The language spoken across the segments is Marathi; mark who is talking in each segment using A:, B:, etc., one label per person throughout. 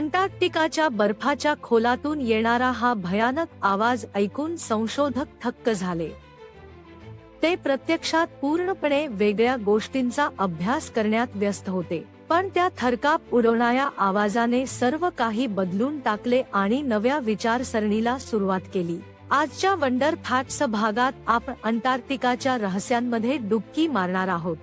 A: अंटार्क्टिकाच्या बर्फाच्या खोलातून येणारा हा भयानक आवाज ऐकून संशोधक थक्क झाले. ते प्रत्यक्षात पूर्णपणे वेगळ्या गोष्टींचा अभ्यास करण्यात व्यस्त होते पण त्या थरकाप उडवणाऱ्या आवाजाने सर्व काही बदलून टाकले आणि नव्या विचारसरणीला सुरुवात केली. आजच्या वंडर फॅक्ट्स भागात आपण अंटार्क्टिकाच्या रहस्यांमध्ये डुबकी मारणार आहोत.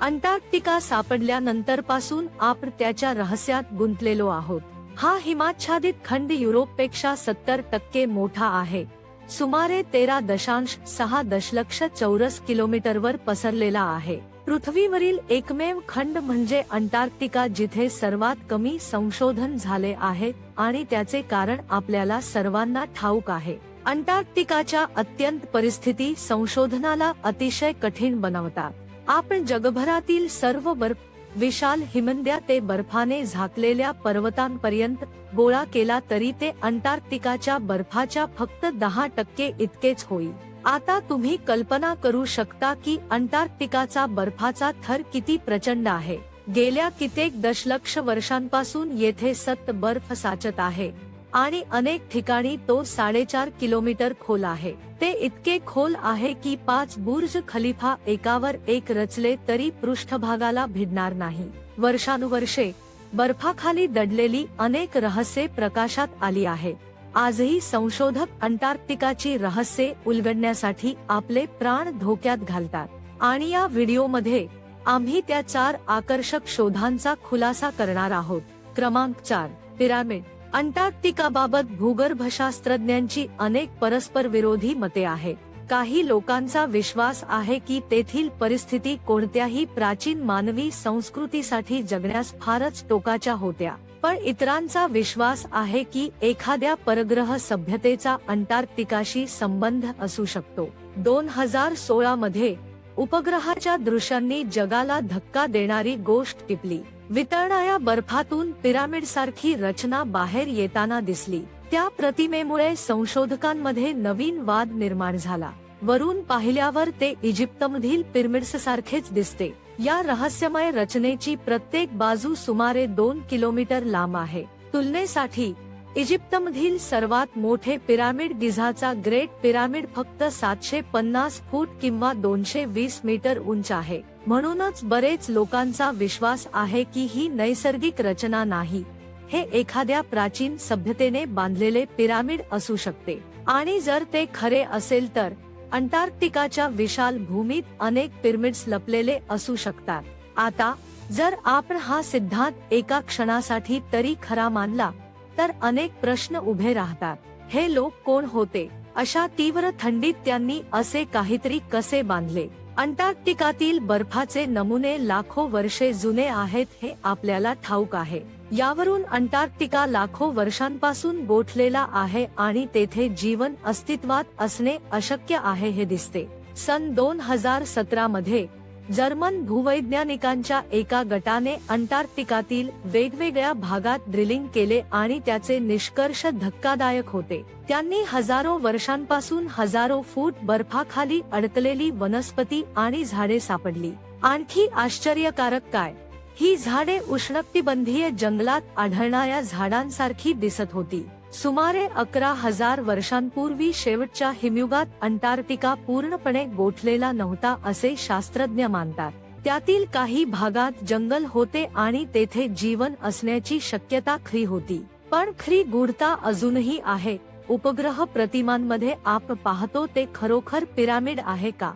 A: अंटार्क्टिका सापडल्यानंतरपासून आपण त्याच्या रहस्यात गुंतलेलो आहोत. हा हिमाच्छादित खंड युरोपपेक्षा सत्तर टक्के मोठा आहे. सुमारे तेरा दशांश सहा दशलक्ष चौरस किलोमीटरवर पसरलेला आहे. पृथ्वीवरील एकमेव खंड म्हणजे अंटार्क्टिका जिथे सर्वात कमी संशोधन झाले आहे आणि त्याचे कारण आपल्याला सर्वांना ठाऊक आहे. अंटार्क्टिकाच्या अत्यंत परिस्थिती संशोधनाला अतिशय कठीण बनवतात. आपण जगभरातील सर्व बर्फ विशाल हिमनद्या ते बर्फाने झाकलेल्या पर्वतांपर्यंत गोळा केला तरी ते अंटार्क्टिकाच्या बर्फाच्या फक्त दहा टक्के इतकेच होईल. आता तुम्ही कल्पना करू शकता की अंटार्क्टिकाचा बर्फाचा थर किती प्रचंड आहे. गेल्या कित्येक दशलक्ष वर्षांपासून येथे सत बर्फ साचत आहे. आणि अनेक ठिकाणी तो साडेचार किलोमीटर खोल आहे. ते इतके खोल आहे की पाच बुर्ज खलिफा एकावर एक रचले तरी पृष्ठभागाला भिडणार नाही. वर्षानुवर्षे बर्फाखाली दडलेली अनेक रहस्ये प्रकाशात आली आहे. आजही संशोधक अंटार्क्टिकाची रहस्ये उलगडण्यासाठी आपले प्राण धोक्यात घालतात. आणि या व्हिडिओमध्ये आम्ही त्या चार आकर्षक शोधांचा खुलासा करणार आहोत. क्रमांक चार पिरामिड. अंटार्क्टिकाबाबत भूगर्भशास्त्रज्ञांची अनेक परस्पर विरोधी मते आहेत. काही लोकांचा विश्वास आहे की तेथील परिस्थिती कोणत्याही प्राचीन मानवी संस्कृतीसाठी जगण्यास फारच टोकाच्या होत्या. पण इतरांचा विश्वास आहे की एखाद्या परग्रह सभ्यतेचा अंटार्क्टिकाशी संबंध असू शकतो. दोन हजार सोळा मध्ये उपग्रहाच्या दृश्यांनी जगाला धक्का देणारी गोष्ट टिपली. वितळणाऱ्या बर्फातून पिरामिड सारखी रचना बाहेर येताना दिसली. त्या प्रतिमेमुळे संशोधकांमध्ये नवीन वाद निर्माण झाला. वरून पाहिल्यावर ते इजिप्तमधील पिरमिड्स सारखेच दिसते. या रहस्यमय रचनेची प्रत्येक बाजू सुमारे दोन किलोमीटर लांब आहे. तुलनेसाठी इजिप्तमधील सर्वात मोठे पिरामिड गिझाचा ग्रेट पिरामिड फक्त सातशे पन्नास फूट किंवा दोनशे वीस मीटर उंच आहे. म्हणूनच बरेच लोकांचा विश्वास आहे की ही नैसर्गिक रचना नाही. हे एखाद्या प्राचीन सभ्यतेने बांधलेले पिरामिड असू शकते. आणि जर ते खरे असेल तर अंटार्क्टिकाच्या विशाल भूमीत अनेक पिरमिड्स लपलेले असू शकतात. आता जर आपण हा सिद्धांत एका क्षणासाठी तरी खरा मानला तर अनेक प्रश्न उभे राहतात. हे लोक कोण होते? अशा तीव्र थंडीत त्यांनी असे काहीतरी कसे बांधले. अंटार्क्टिकातील बर्फाचे नमुने लाखो वर्षे जुने आहेत हे आपल्याला ठाऊक आहे. यावरून अंटार्क्टिका लाखो वर्षांपासून गोठलेला आहे आणि तेथे जीवन अस्तित्वात असणे अशक्य आहे हे दिसते. सन दोन हजार सतरा मध्ये जर्मन भूवैज्ञानिकांच्या एका गटाने अंटार्क्टिकातील वेगवेगळ्या भागात ड्रिलिंग केले आणि त्याचे निष्कर्ष धक्कादायक होते. त्यांनी हजारो वर्षांपासून हजारो फूट बर्फाखाली अडकलेली वनस्पती आणि झाडे सापडली. आणखी आश्चर्यकारक काय? ही झाडे उष्णकटिबंधीय जंगलात आढळणाऱ्या झाडांसारखी दिसत होती. सुमारे अकरा हजार वर्षांपूर्वी शेवटच्या हिमयुगात अंटार्क्टिका पूर्णपणे गोठलेला नव्हता असे शास्त्रज्ञ मानतात. त्यातील काही भागात जंगल होते आणि तेथे जीवन असण्याची शक्यता खरी होती. पण खरी गूढता अजूनही आहे. उपग्रह प्रतिमांमध्ये आप पाहतो ते खरोखर पिरामिड आहे का?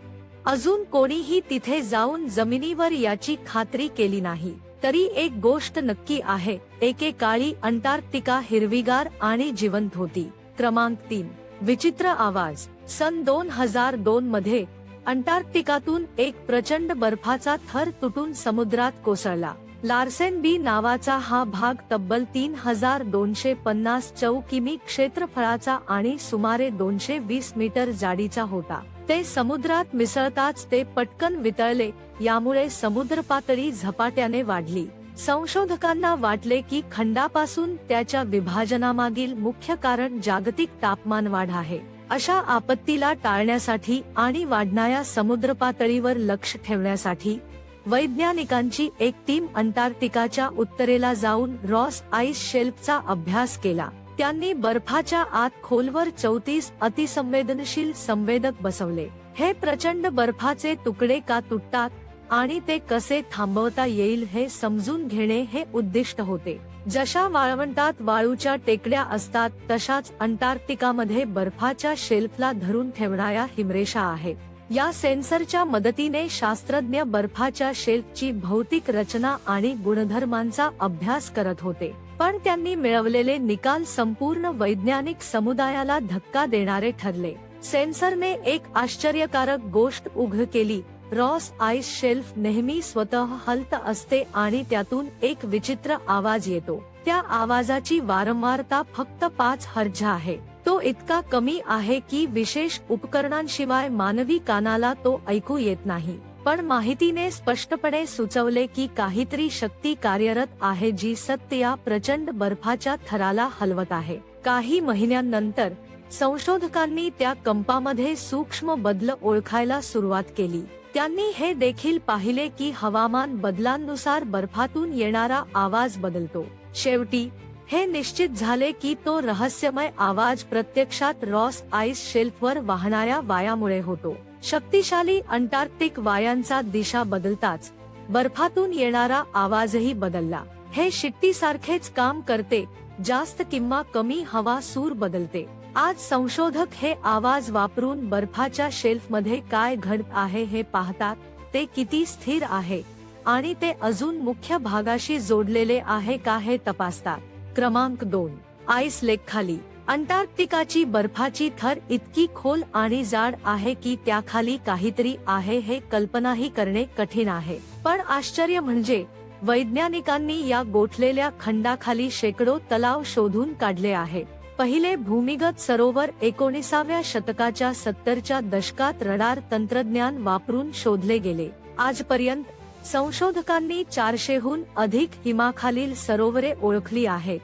A: अजून कोणीही तिथे जाऊन जमिनीवर याची खात्री केली नाही. तरी एक गोष्ट नक्की आहे एकेकाळी अंटार्क्टिका हिरवीगार आणि जिवंत होती. क्रमांक तीन. विचित्र आवाज. सन दोन हजार दोन मध्ये अंटार्क्टिकातून एक प्रचंड बर्फाचा थर तुटून समुद्रात कोसळला. लार्सेन बी नावाचा हा भाग तब्बल तीन हजार दोनशे पन्नास चौ किमी क्षेत्रफळाचा आणि सुमारे दोनशे वीस मीटर जाडीचा होता. ते समुद्रात मिसळताच ते पटकन वितळले यामुळे समुद्र पातळी झपाट्याने वाढली. संशोधकांना वाटले की खंडापासून त्याच्या विभाजनामागील मुख्य कारण जागतिक तापमान वाढ आहे. अशा आपत्तीला टाळण्यासाठी आणि वाढणाऱ्या समुद्र पातळीवर लक्ष ठेवण्यासाठी वैज्ञानिकांची एक टीम अंटार्क्टिकाच्या उत्तरेला जाऊन रॉस आईस शेल्फचा अभ्यास केला. त्यांनी बर्फाच्या आत खोलवर चौतीस अतिसंवेदनशील संवेदक बसवले. हे प्रचंड बर्फाचे तुकडे का तुटतात आणि ते कसे थांबवता येईल हे समजून घेणे हे उद्दिष्ट होते. जशा वाळवंटात वाळूच्या टेकड्या असतात तशाच अंटार्क्टिकामध्ये बर्फाच्या शेल्फला धरून ठेवणाऱ्या हिमरेषा आहेत. या सेन्सरच्या मदतीने शास्त्रज्ञ बर्फाच्या शेल्फची भौतिक रचना आणि गुणधर्मांचा अभ्यास करत होते. पण त्यांनी मिळवलेले निकाल संपूर्ण वैज्ञानिक समुदायाला धक्का देणारे ठरले. सेन्सरने एक आश्चर्यकारक गोष्ट उघड केली. रॉस आईस शेल्फ नेहमी स्वतः हलत असते आणि त्यातून एक विचित्र आवाज येतो. त्या आवाजाची वारंवारता फक्त पाच हर्ज आहे. इतका कमी आहे की विशेष उपकरणांशिवाय मानवी कानाला तो ऐकू येत नाही. पण माहितीने स्पष्टपणे सुचवले की काहीतरी शक्ती कार्यरत आहे जी सत्य या प्रचंड बर्फाच्या थराला हलवत आहे. काही महिन्यांनंतर संशोधकांनी त्या कंपामध्ये सूक्ष्म बदल ओळखायला सुरुवात केली. त्यांनी हे देखील पाहिले की हवामान बदलांनुसार बर्फातून येणारा आवाज बदलतो. शेवटी हे निश्चित झाले की तो रहस्यमय आवाज प्रत्यक्षात रॉस आईस शेल्फवर वाहणाऱ्या वायामुळे होतो. शक्तिशाली अंटार्क्टिक वायांचा दिशा बदलताच बर्फातून येणारा आवाजही बदलला. हे शिट्टीसारखेच काम करते जास्त किंवा कमी हवा सूर बदलते. आज संशोधक हे आवाज वापरून बर्फाच्या शेल्फमध्ये काय घडत आहे हे पाहतात ते किती स्थिर आहे आणि ते अजून मुख्य भागाशी जोडलेले आहे का हे तपासतात. क्रमांक दोन. आईस लेक खाली. अंटार्क्टिकाची बर्फाची थर इतकी खोल आणि जाड आहे की त्याखाली काहीतरी आहे हे कल्पनाही करणे कठीण आहे. पण आश्चर्य म्हणजे वैज्ञानिकांनी या गोठलेल्या खंडाखाली शेकडो तलाव शोधून काढले आहे पहिले भूमिगत सरोवर एकोणीसाव्या शतकाच्या सत्तरच्या दशकात रडार तंत्रज्ञान वापरून शोधले गेले. आजपर्यंत संशोधकांनी चारशेहून अधिक हिमाखालील सरोवरे ओळखली आहेत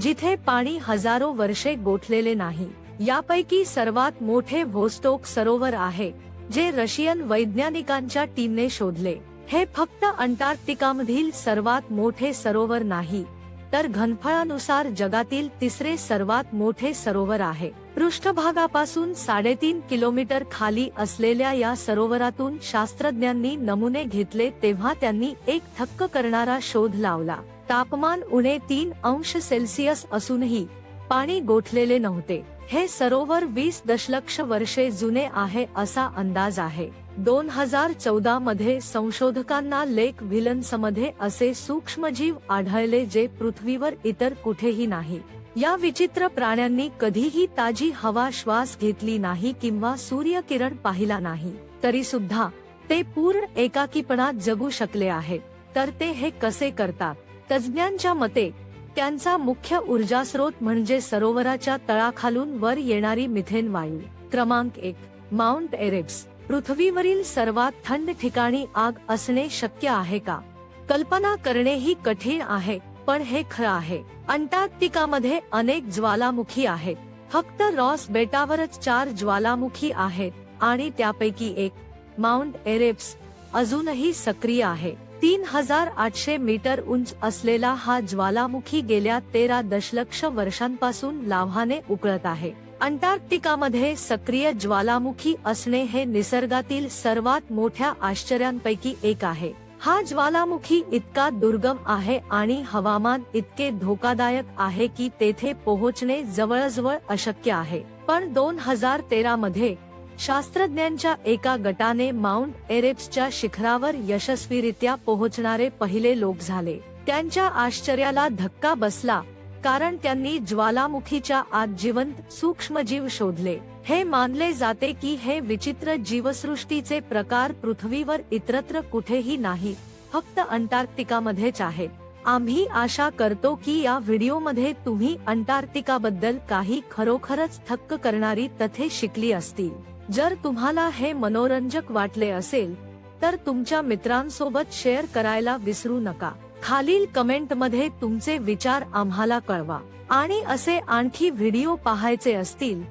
A: जिथे पाणी हजारो वर्षे गोठलेले नाही. यापैकी सर्वात मोठे व्होस्टोक सरोवर आहे जे रशियन वैज्ञानिकांच्या टीमने शोधले. हे फक्त अंटार्क्टिकामधील सर्वात मोठे सरोवर नाही तर घनफळानुसार जगातील तिसरे सर्वात मोठे सरोवर आहे. पृष्ठभागापासून साडेतीन किलोमीटर खाली असलेल्या या सरोवरातून शास्त्रज्ञांनी नमुने घेतले तेव्हा त्यांनी एक थक्क करणारा शोध लावला. तापमान उणे तीन अंश सेल्सिअस असूनही पाणी गोठलेले नव्हते. हे सरोवर वीस दशलक्ष वर्षे जुने आहे असा अंदाज आहे. दोन हजार चौदा मध्ये संशोधकांना लेकमध्ये असे सूक्ष्मजीव आढळले जे पृथ्वीवर इतर कुठेही नाही. या विचित्र प्राण्यांनी कधीही ताजी हवा श्वास घेतली नाही किंवा सूर्यकिरण पाहिला नाही. तरी सुद्धा ते पूर्ण एकाकीपणात जगू शकले आहे. तर ते हे कसे करतात? तज्ज्ञांच्या मते त्यांचा मुख्य ऊर्जास्रोत म्हणजे सरोवराच्या तळाखालून वर येणारी मिथेन वायू. क्रमांक एक माउंट एरेब्स पृथ्वीवरील सर्वात थंड ठिकाणी आग असणे शक्य आहे का? कल्पना करणेही कठीण आहे पण हे खरं आहे. अंटार्क्टिकामध्ये अनेक ज्वालामुखी आहेत. फक्त रॉस बेटावरच चार ज्वालामुखी आहेत. आणि त्यापैकी एक माउंट एरेप्स अजूनही सक्रिय आहे. तीन हजार आठशे मीटर उंच असलेला हा ज्वालामुखी गेल्या तेरा दशलक्ष वर्षांपासून लाव्हाने उकळत आहे. अंटार्क्टिकामध्ये सक्रिय ज्वालामुखी असणे हे निसर्गातील सर्वात मोठ्या आश्चर्यांपैकी एक आहे. हा ज्वालामुखी इतका दुर्गम आहे आणि हवामान इतके धोकादायक आहे की तेथे पोहोचणे जवळजवळ अशक्य आहे. पण दोन हजार तेरा मध्ये शास्त्रज्ञांच्या एका गटाने माउंट एरेप्सच्या शिखरावर यशस्वीरित्या पोहोचणारे पहिले लोक झाले. त्यांच्या आश्चर्याला धक्का बसला कारण त्यांनी ज्वालामुखीच्या आत जिवंत सूक्ष्मजीव शोधले. हे मानले जाते की हे विचित्र जीवसृष्टीचे प्रकार पृथ्वीवर इतरत्र कुठेही नाही फक्त अंटार्क्टिकामध्येच आहे. आम्ही आशा करतो की या व्हिडिओमध्ये तुम्ही अंटार्क्टिकाबद्दल काही खरोखरच थक्क करणारी तथे शिकली असतील. जर तुम्हाला हे मनोरंजक वाटले असेल तर तुमच्या मित्रांसोबत शेअर करायला विसरू नका. खालील कमेंटमध्ये तुमचे विचार आम्हाला कळवा. आणि असे आणखी व्हिडिओ पाहायचे असतील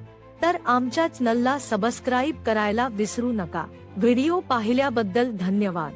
A: तर आमच्या चॅनलला सबस्क्राईब करायला विसरू नका. व्हिडिओ पाहिल्याबद्दल धन्यवाद.